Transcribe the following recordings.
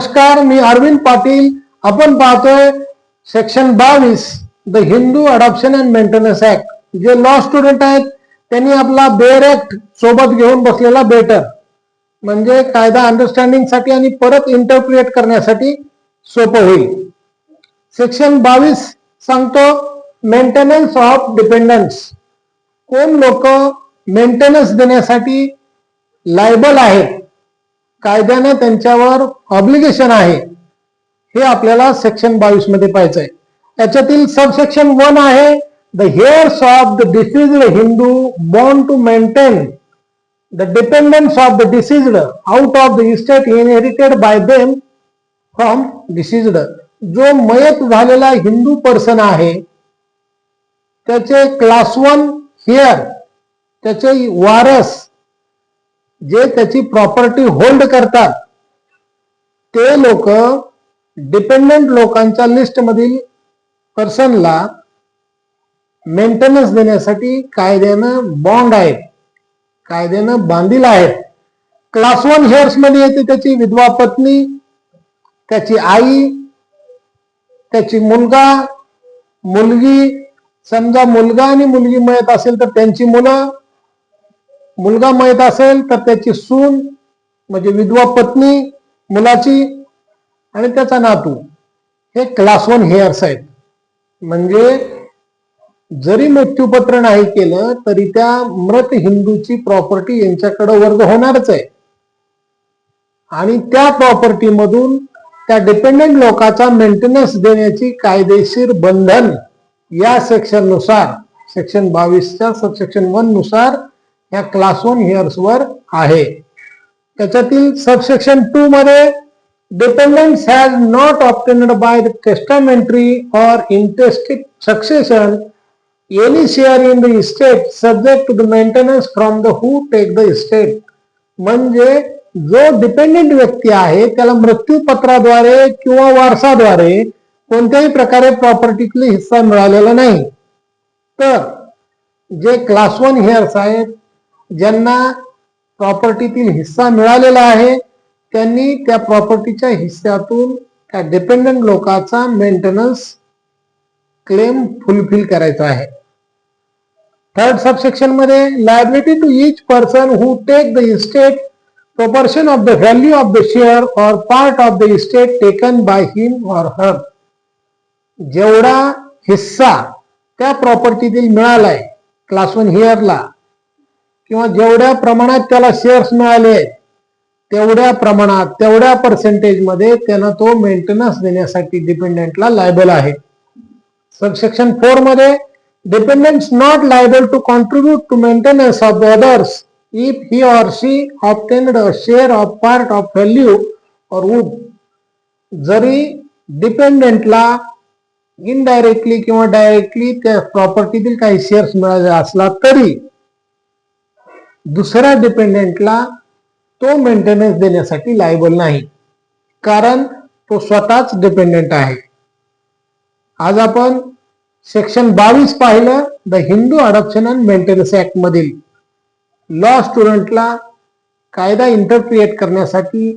नमस्कार मी अरविंद पाटील. आपण पाहतोय सेक्शन बावीस the Hindu adoption and maintenance act जे लॉ स्टुडंट आहेत त्यांनी आपला बेअर ऍक्ट सोबत घेऊन बसलेला बेटर म्हणजे कायदा अंडरस्टँडिंगसाठी आणि परत इंटरप्रिएट करण्यासाठी सोपं होईल. सेक्शन बावीस सांगतो मेंटेनन्स ऑफ डिपेंडन्स कोण लोक मेंटेनन्स देण्यासाठी लायबल आहेत? कायद्याने त्यांच्यावर ऑब्लिगेशन आहे. हे आपल्याला सेक्शन बावीसमध्ये पाहायचंय. याच्यातील सबसेक्शन वन आहे the heirs of the deceased Hindu born to maintain the dependants of the deceased out of the estate inherited by them from deceased जो मयत झालेला हिंदू पर्सन आहे त्याचे क्लास वन हेअर त्याचे वारस जे त्याची प्रॉपर्टी होल्ड करतात ते लोक डिपेंडंट लोकांच्या लिस्ट मधील पर्सनला मेंटेनन्स देण्यासाठी कायद्यानं बॉन्ड आहेत. कायद्यानं बांधील आहेत. क्लास वन हेअर्समध्ये येते त्याची विधवा पत्नी त्याची आई त्याची मुलगा मुलगी समजा मुलगा आणि मुलगी मयत असेल तर त्यांची मुलं मुलगा माहीत असेल तर त्याची सून म्हणजे विधवा पत्नी मुलाची आणि त्याचा नातू. हे क्लास वन हेअर्स आहेत. म्हणजे जरी मृत्यूपत्र नाही केलं तरी त्या मृत हिंदूची प्रॉपर्टी यांच्याकडे वर्ग होणारच आहे. आणि त्या प्रॉपर्टी मधून त्या डिपेंडेंट लोकांचा मेंटेनन्स देण्याची कायदेशीर बंधन या सेक्शननुसार सेक्शन बावीसच्या सबसेक्शन वननुसार या क्लास वन हिअर्स वर आहे. त्याच्यातील सबसेक्शन टू मध्ये dependants has not obtained by the testamentary or intestate succession any share in the estate subject to the maintenance from the who take the estate म्हणजे जो dependent व्यक्ती आहे त्याला मृत्यूपत्राद्वारे किंवा वारसाद्वारे कोणत्याही प्रकारे प्रॉपर्टीतले हिस्सा मिळालेला नाही. तर जे क्लास वन हेअर्स आहेत ज्यांना प्रॉपर्टीतील हिस्सा मिळालेला आहे त्यांनी त्या प्रॉपर्टीच्या हिस्स्यातून त्या डिपेंडंट लोकांचा मेंटेनन्स क्लेम फुलफिल करायचा आहे. Third सबसेक्शनमध्ये liability to each person who take the estate proportion of the value of the share or part of the estate taken by him or her जेवढा हिस्सा त्या प्रॉपर्टीतील मिळालाय क्लास वन हिअरला किंवा जेवढ्या प्रमाणात त्याला शेअर्स मिळाले तेवढ्या प्रमाणात तेवढ्या पर्सेंटेजमध्ये त्यांना त्यानं तो मेंटेनन्स देण्यासाठी डिपेंडेंटला लायबल आहे. सबसेक्शन फोरमध्ये dependants not liable to contribute to maintenance of others if he or she obtained a share of part of value or would जरी डिपेंडेंटला इनडायरेक्टली किंवा डायरेक्टली त्या प्रॉपर्टीतील काही शेअर्स मिळाले असला तरी दुसऱ्या डिपेंडेंटला तो मेंटेनन्स देण्यासाठी लायबल नाही. कारण तो स्वतःच डिपेंडेंट आहे. आज आपण सेक्शन बावीस पाहिलं the Hindu adoption and maintenance act मधील लॉ स्टुडंटला कायदा इंटरप्रिएट करण्यासाठी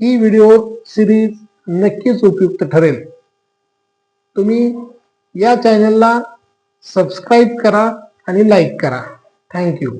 ही व्हिडिओ सिरीज नक्कीच उपयुक्त ठरेल. तुम्ही या चॅनलला सबस्क्राईब करा आणि लाईक करा. थँक्यू